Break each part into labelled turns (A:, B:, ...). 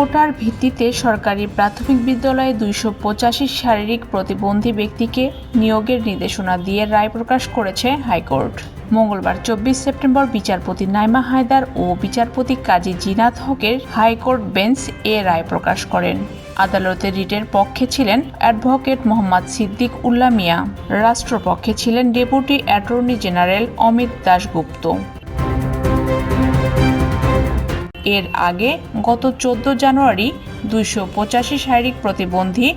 A: কোটার ভিত্তিতে সরকারি প্রাথমিক বিদ্যালয়ে দুইশো পঁচাশি শারীরিক প্রতিবন্ধী ব্যক্তিকে নিয়োগের নির্দেশনা দিয়ে রায় প্রকাশ করেছে হাইকোর্ট। মঙ্গলবার চব্বিশ সেপ্টেম্বর বিচারপতি নাইমা হায়দার ও বিচারপতি কাজী জিনাত হকের হাইকোর্ট বেঞ্চ এ রায় প্রকাশ করেন। আদালতে রিটের পক্ষে ছিলেন অ্যাডভোকেট মোহাম্মদ সিদ্দিক উল্লা মিয়া। রাষ্ট্রপক্ষে ছিলেন deputy attorney general Amit Dasgupta. এর আগে গত চোদ্দ জানুয়ারি দুইশো পঁচাশি শারীরিক প্রতিবন্ধী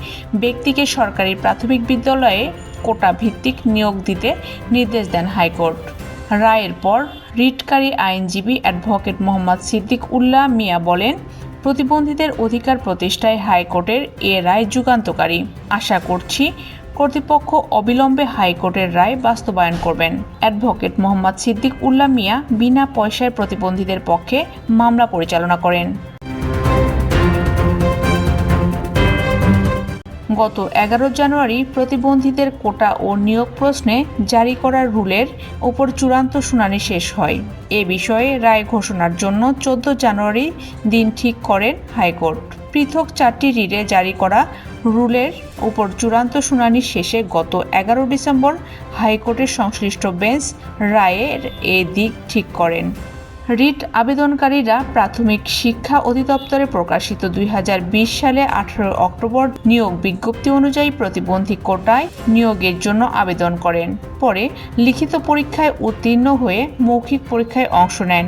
A: ব্যক্তিকে সরকারি প্রাথমিক বিদ্যালয়ে কোটা ভিত্তিক নিয়োগ দিতে নির্দেশ দেন হাইকোর্ট। রায়ের পর রিটকারী আইনজীবী অ্যাডভোকেট মোহাম্মদ সিদ্দিক উল্লাহ মিয়া বলেন, প্রতিবন্ধীদের অধিকার প্রতিষ্ঠায় হাইকোর্টের এ রায় যুগান্তকারী। আশা করছি কর্তৃপক্ষ অবিলম্বে হাইকোর্টের রায় বাস্তবায়ন করবেন। অ্যাডভোকেট মোহাম্মদ সিদ্দিক উল্লাহ মিয়া বিনা পয়সায় প্রতিবন্ধীদের পক্ষে মামলা পরিচালনা করেন। গত এগারো জানুয়ারি প্রতিবন্ধীদের কোটা ও নিয়োগ প্রশ্নে জারি করা রুলের ওপর চূড়ান্ত শুনানি শেষ হয়। এ বিষয়ে রায় ঘোষণার জন্য চোদ্দ জানুয়ারি দিন ঠিক করেন হাইকোর্ট। পৃথক চারটি রিটে জারি করা রুলের উপর চূড়ান্ত শুনানি শেষে গত এগারো ডিসেম্বর হাইকোর্টের সংশ্লিষ্ট বেঞ্চ রায়ের এ দিক ঠিক করেন। রিট আবেদনকারীরা প্রাথমিক শিক্ষা অধিদপ্তরে প্রকাশিত দুই হাজার বিশ সালে আঠারো অক্টোবর নিয়োগ বিজ্ঞপ্তি অনুযায়ী প্রতিবন্ধী কোটায় নিয়োগের জন্য আবেদন করেন। পরে লিখিত পরীক্ষায় উত্তীর্ণ হয়ে মৌখিক পরীক্ষায় অংশ নেন।